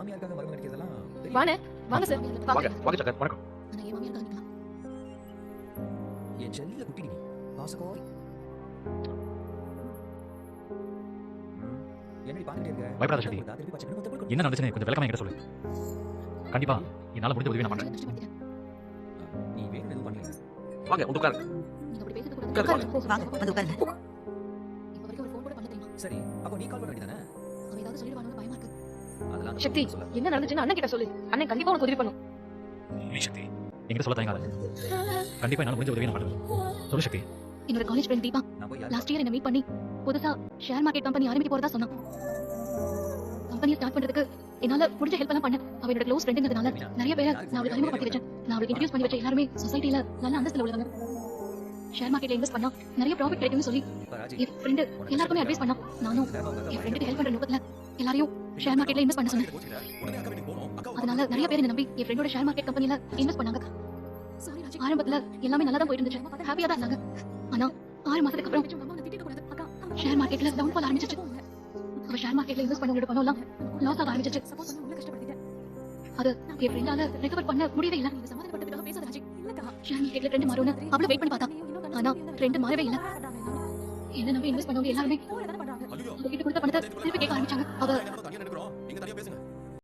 மாமியாருக்காக மருமகன் நடிக்கிறதெல்லாம். வாணே வாங்க சார். வாங்க. வாங்க சக்கர் வணக்கம். என் செல்ல குட்டி நீ என்னடி பாத்துட்டே இருக்க? பயப்படாத சக்தி. கொடுக்கணும். என்ன நடந்துச்சுன்னு கொஞ்சம் விளக்கமா என்கிட்ட சொல்லு. கண்டிப்பா என்னால முடிஞ்ச உதவி நான் பண்றேன். கஷ்டப்படுத்திட்டேன் நீ வேணும் எதுவும் பண்ணல வாங்க வந்து உட்காருங்க. வாங்க. வந்து உட்காருங்க சரி அப்போ நீ கால் பண்ண வேண்டியதானே அவன் ஏதாவது சொல்லிடுவானு சக்தி பொண்ணு என்ன நடந்துச்சுன்னு அண்ணன் கிட்ட சொல்லு. அண்ணன் கண்டிப்பா உனக்கு உதவி பண்ணும். நீ சக்தி என்கிட்ட சொல்ல தயங்காத. கண்டிப்பா என்னால முடிஞ்ச உதவி நான் பண்றேன் சொல்லு சக்தி. என்னோட college friend Deepa. Last year என்ன மீட் பண்ணி புதுசா ஷேர் மார்க்கெட் கம்பெனி ஆரம்பிக்க போறதா சொன்னான். கம்பெனி ஸ்டார்ட் பண்றதுக்கு என்னால முடிஞ்ச ஹெல்ப் எல்லாம் பண்ணேன். அவ என்னோட க்ளோஸ் ஃப்ரெண்டுங்கிறதுனால நிறைய பேரை நான் அவளுக்கு அறிமுகப்படுத்தி வச்சேன். நான் அவளுக்கு இன்ட்ரடியூஸ் பண்ணி வச்ச எல்லாருமே சொசைட்டில நல்ல அந்தஸ்துல உள்ளவங்க. ஷேர் மார்க்கெட்ல இன்வெஸ்ட் பண்ணா நிறைய ப்ராஃபிட் கிடைக்கும்னு சொல்லி ராஜி என் ஃப்ரெண்டு எல்லாருக்குமே அட்வைஸ் பண்ணா. நானும் என் ஃப்ரெண்டுக்கு ஹெல்ப் பண்ற நோக்கத்துல எல்லாரையும் ஷேர் மார்க்கெட்ல இன்வெஸ்ட் பண்ண சொன்னேன். அதனால நிறைய பேர் என்ன நம்பி என் ஃப்ரெண்டோட ஷேர் மார்க்கெட் கம்பெனில இன்வெஸ்ட் பண்ணாங்க. ஆரம்பத்துல எல்லாமே நல்லா தான் போயிட்டு இருந்துச்சு. ஹாப்பியா தான் இருந்தாங்க. ஆனா ஆறு மாசத்துக்கு அப்புறம் ஷேர் மார்க்கெட்ல டவுன் ஃபால் ஆரம்பிச்சிச்சு அவ ஷேர் மார்க்கெட்ல இன்வெஸ்ட் பண்ணவங்களோட பணம் எல்லாம் லாஸ் ஆக ஆரம்பிச்சிச்சு அது என் ஃப்ரெண்டால ரெக்கவர் பண்ண முடியவே இல்ல. ஷேர் மார்க்கெட்ல ரெண்டு மாறும்னு அவ்வளவு வெயிட் பண்ணி பார்த்தா. ஆனா ரெண்டு மாறவே இல்ல. என்ன நம்பி இன்வெஸ்ட் பண்ணவங்க எல்லாருமே அவகிட்ட கொடுத்த பணத்தை திருப்பி கேட்க ஆரம்பிச்சாங்க. அவ